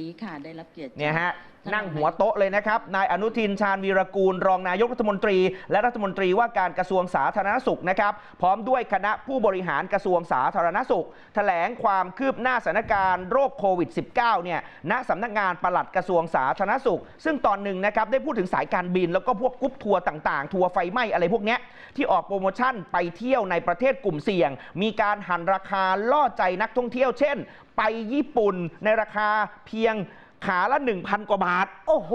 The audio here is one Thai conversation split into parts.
นี้ค่ะได้รับเกียรติเนี่ยฮะ นั่งหัวโต๊ะเลยนะครับ นายอนุทินชาญวีรกูล รองนายกรัฐมนตรี และรัฐมนตรีว่าการกระทรวงสาธารณสุขนะครับ พร้อมด้วยคณะผู้บริหารกระทรวงสาธารณสุข แถลงความคืบหน้าสถานการณ์โรคโควิด -19 เนี่ย ณสำนักงานปลัดกระทรวงสาธารณสุข ซึ่งตอนหนึ่งนะครับได้พูดถึงสายการบิน แล้วก็พวกกรุ๊ปทัวร์ต่างๆ ทัวร์ไฟไหม้อะไรพวกนี้ที่ออกโปรโมชั่นไปเที่ยวในประเทศกลุ่มเสี่ยง มีการหันราคาล่อใจนักท่องเที่ยว เช่น ไปญี่ปุ่นในราคาเพียง ขาละ 1,000 กว่าบาท โอ้โห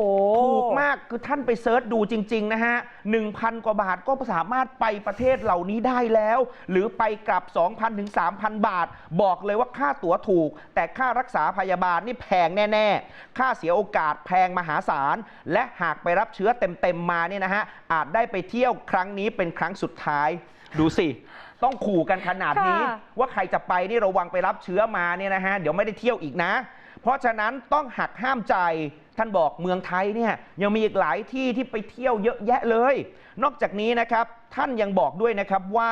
ถูกมากคือท่านไปเซิร์ชดูจริง ๆ นะฮะ 1,000 กว่าบาทก็สามารถไปประเทศเหล่านี้ได้แล้ว หรือไปกลับ 2,000 ถึง 3,000 บาท บอกเลยว่าค่าตั๋วถูก แต่ค่ารักษาพยาบาลนี่แพงแน่ ๆ ค่าเสียโอกาสแพงมหาศาล และหากไปรับเชื้อเต็ม ๆ มาเนี่ยนะฮะ อาจได้ไปเที่ยวครั้งนี้เป็นครั้งสุดท้าย ดูสิต้องขู่กันขนาดนี้ค่ะว่าใครจะไปนี่ระวังไปรับเชื้อมาเนี่ยนะฮะเดี๋ยวไม่ได้เที่ยวอีกนะ เพราะฉะนั้นต้องหักห้ามใจท่านบอกเมืองไทยเนี่ยยังมีอีกหลายที่ที่ไปเที่ยวเยอะแยะเลย นอกจากนี้นะครับท่านยังบอกด้วยนะครับว่า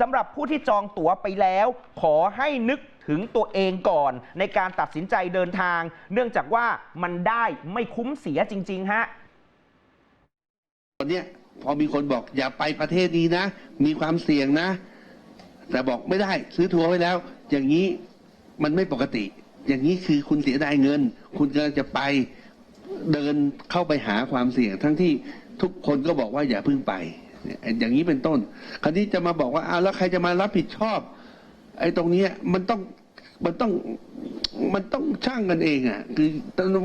สำหรับผู้ที่จองตั๋วไปแล้ว ขอให้นึกถึงตัวเองก่อน ในการตัดสินใจเดินทาง เนื่องจากว่ามันได้ไม่คุ้มเสียจริง ๆ ฮะตอนนี้พอมีคนบอกอย่าไปประเทศนี้นะ มีความเสี่ยงนะ แต่บอกไม่ได้ซื้อทัวร์ไว้แล้ว อย่างนี้มันไม่ปกติ อย่างนี้คือคุณเสียดายเงิน คุณกำลังจะไปเดินเข้าไปหาความเสี่ยง ทั้งที่ทุกคนก็บอกว่าอย่าเพิ่งไปเนี่ยอย่างนี้เป็นต้น คราวนี้จะมาบอกว่าอ้าวแล้วใครจะมารับผิดชอบ ไอ้ตรงนี้มันต้องมันต้องมันต้องช่างกันเองอะ คือ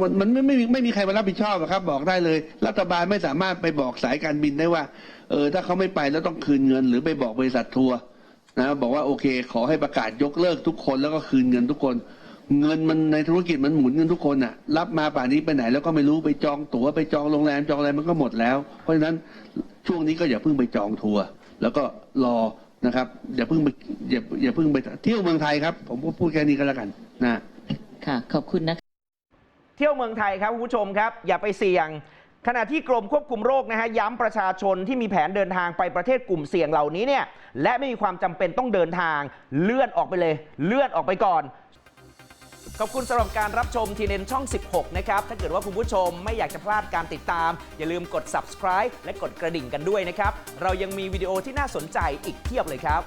มันมันไม่ไม่มีไม่มีใครมารับผิดชอบอะครับ บอกได้เลย รัฐบาลไม่สามารถไปบอกสายการบินได้ว่า เออ ถ้าเขาไม่ไปแล้วต้องคืนเงิน หรือไปบอกบริษัททัวร์นะบอกว่าโอเค ขอให้ประกาศยกเลิกทุกคนแล้วก็คืนเงินทุกคน เงินมันในธุรกิจมันหมุนกันทุกคนอะรับมาป่านนี้ไปไหนแล้วก็ไม่รู้ไปจองตั๋วไปจองโรงแรมจองอะไรมันก็หมดแล้ว เพราะฉะนั้นช่วงนี้ก็อย่าเพิ่งไปจองทัวร์แล้วก็รอนะครับ อย่าเพิ่งไปอย่าอย่าเพิ่งไปเที่ยวเมืองไทยครับ ผมก็พูดแค่นี้ก็แล้วกันนะค่ะ ขอบคุณนะคะเที่ยวเมืองไทยครับคุณผู้ชมครับ อย่าไปเสี่ยงขณะที่กรมควบคุมโรคนะฮะย้ำประชาชนที่มีแผนเดินทางไปประเทศกลุ่มเสี่ยงเหล่านี้เนี่ยและไม่มีความจำเป็นต้องเดินทางเลื่อนออกไปเลย เลื่อนออกไปก่อน ขอบคุณสำหรับการรับชมทีเนนช่อง 16 นะครับ ถ้าเกิดว่าคุณผู้ชมไม่อยากจะพลาดการติดตาม อย่าลืมกด subscribe และกดกระดิ่งกันด้วยนะครับ เรายังมีวิดีโอที่น่าสนใจอีกเพียบเลยครับ